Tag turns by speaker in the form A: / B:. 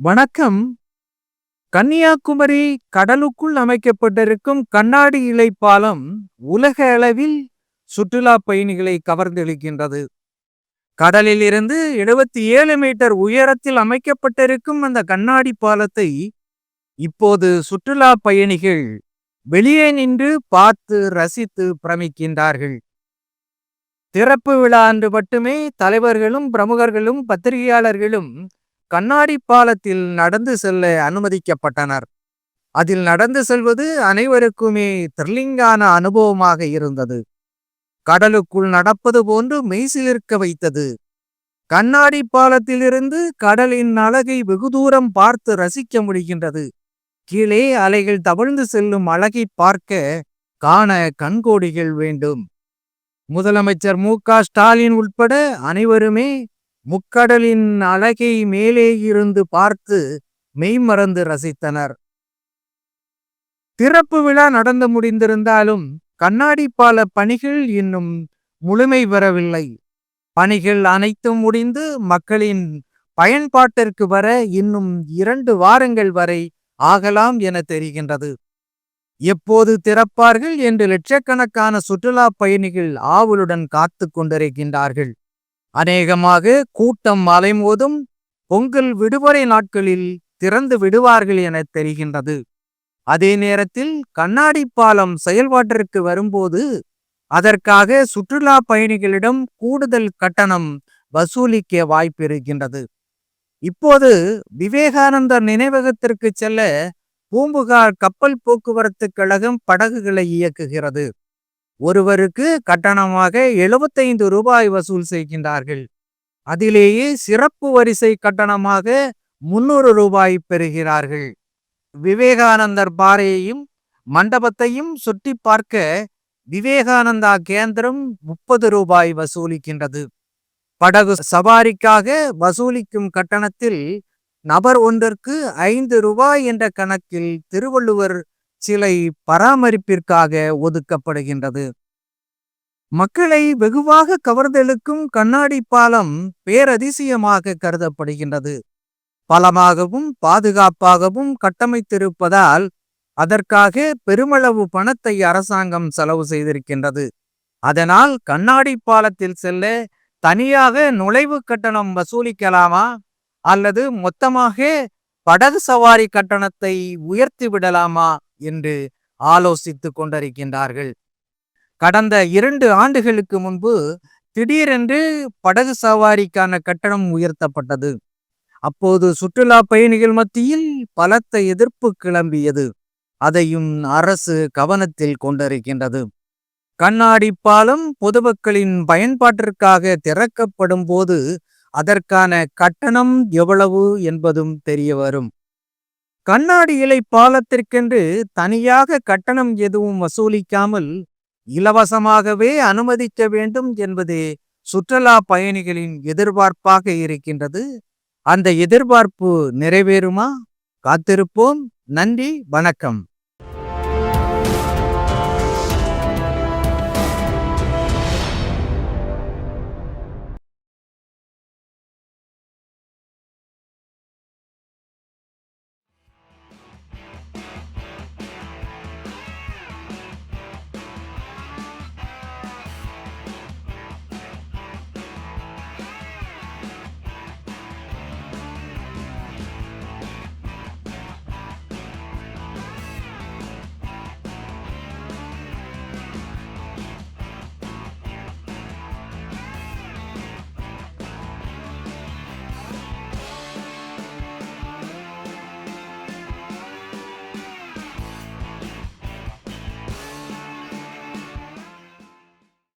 A: வணக்கம். கன்னியாகுமரி கடலுக்குள் அமைக்கப்பட்டிருக்கும் கண்ணாடி இலை பாலம் உலக அளவில் சுற்றுலா பயணிகளை கவர்ந்தெழுக்கின்றது கடலில் இருந்து எழுபத்தி ஏழு மீட்டர் உயரத்தில் அமைக்கப்பட்டிருக்கும் அந்த கண்ணாடி பாலத்தை இப்போது சுற்றுலா பயணிகள் வெளியே நின்று பார்த்து ரசித்து பிரமிக்கின்றார்கள். திறப்பு விழா அன்று மட்டுமே தலைவர்களும் பிரமுகர்களும் பத்திரிகையாளர்களும் கண்ணாடி பாலத்தில் நடந்து செல்ல அனுமதிக்கப்பட்டனர். அதில் நடந்து செல்வது அனைவருக்குமே த்ரில்லிங்கான அனுபவமாக இருந்தது. கடலுக்குள் நடப்பது போன்று மெய்சிலிருக்க வைத்தது. கண்ணாடி பாலத்திலிருந்து கடலின் அழகை வெகு தூரம் பார்த்து ரசிக்க முடிகின்றது. கீழே அலைகள் தவழ்ந்து செல்லும் அழகை பார்க்க காண கண்கோடிகள் வேண்டும். முதலமைச்சர் மு க ஸ்டாலின் உட்பட அனைவருமே முக்கடலின் அழகை மேலே இருந்து பார்த்து மெய்மறந்து ரசித்தனர். திறப்பு விழா நடந்து முடிந்திருந்தாலும் கண்ணாடி பால பணிகள் இன்னும் முழுமை பெறவில்லை. பணிகள் அனைத்தும் முடிந்து மக்களின் பயன்பாட்டிற்கு வர இன்னும் இரண்டு வாரங்கள் வரை ஆகலாம் என தெரிகின்றது. எப்போது திறப்பார்கள் என்று லட்சக்கணக்கான சுற்றுலா பயணிகள் ஆவலுடன் காத்து கொண்டிருக்கின்றார்கள். அநேகமாக கூட்டம் அலைமோதும் பொங்கல் விடுமுறை நாட்களில் திறந்து விடுவார்கள் என தெரிகின்றது. அதே நேரத்தில் கண்ணாடி பாலம் செயல்பாட்டிற்கு வரும்போது அதற்காக சுற்றுலா பயணிகளிடம் கூடுதல் கட்டணம் வசூலிக்க வாய்ப்பிருக்கின்றது. இப்போது விவேகானந்தர் நினைவகத்திற்கு செல்ல பூம்புகார் கப்பல் போக்குவரத்து கழகம் படகுகளை இயக்குகிறது. ஒருவருக்கு கட்டணமாக எழுபத்தைந்து ரூபாய் வசூல் செய்கின்றார்கள். அதிலேயே சிறப்பு வரிசை கட்டணமாக முன்னூறு ரூபாய் பெறுகிறார்கள். விவேகானந்தர் பாறையையும் மண்டபத்தையும் சுற்றி பார்க்க விவேகானந்தா கேந்திரம் முப்பது ரூபாய் வசூலிக்கின்றது. படகு சவாரிக்காக வசூலிக்கும் கட்டணத்தில் நபர் ஒன்றிற்கு ஐந்து ரூபாய் என்ற கணக்கில் திருவள்ளுவர் சிலை பராமரிப்பிற்காக ஒதுக்கப்படுகின்றது. மக்களை வெகுவாக கவர்ந்தெழுக்கும் கண்ணாடி பாலம் பேரதிசயமாக கருதப்படுகின்றது. பலமாகவும் பாதுகாப்பாகவும் கட்டமைத்திருப்பதால் அதற்காக பெருமளவு பணத்தை அரசாங்கம் செலவு செய்திருக்கின்றது. அதனால் கண்ணாடி பாலத்தில் செல்ல தனியாக நுழைவு கட்டணம் வசூலிக்கலாமா? அல்லது மொத்தமாக படகு சவாரி கட்டணத்தை உயர்த்தி விடலாமா? என்று ஆலோசித்துக் கொண்டிருக்கின்றார்கள். கடந்த இரண்டு ஆண்டுகளுக்கு முன்பு திடீரென்று படகு சவாரிக்கான கட்டணம் உயர்த்தப்பட்டது. அப்போது சுற்றுலா பயணிகள் மத்தியில் பலத்த எதிர்ப்பு கிளம்பியது. அதையும் அரசு கவனத்தில் கொண்டிருக்கின்றது. கண்ணாடி பாலம் பொதுமக்களின் பயன்பாட்டிற்காக திறக்கப்படும் போது அதற்கான கட்டணம் எவ்வளவு என்பதும் தெரிய வரும் கண்ணாடி இலை பாலத்திற்கென்று தனியாக கட்டணம் எதுவும் வசூலிக்காமல் இலவசமாகவே அனுமதிக்க வேண்டும் என்பதே சுற்றுலா பயணிகளின் எதிர்பார்ப்பாக இருக்கின்றது. அந்த எதிர்பார்ப்பு நிறைவேறுமா? காத்திருப்போம். நன்றி. வணக்கம்.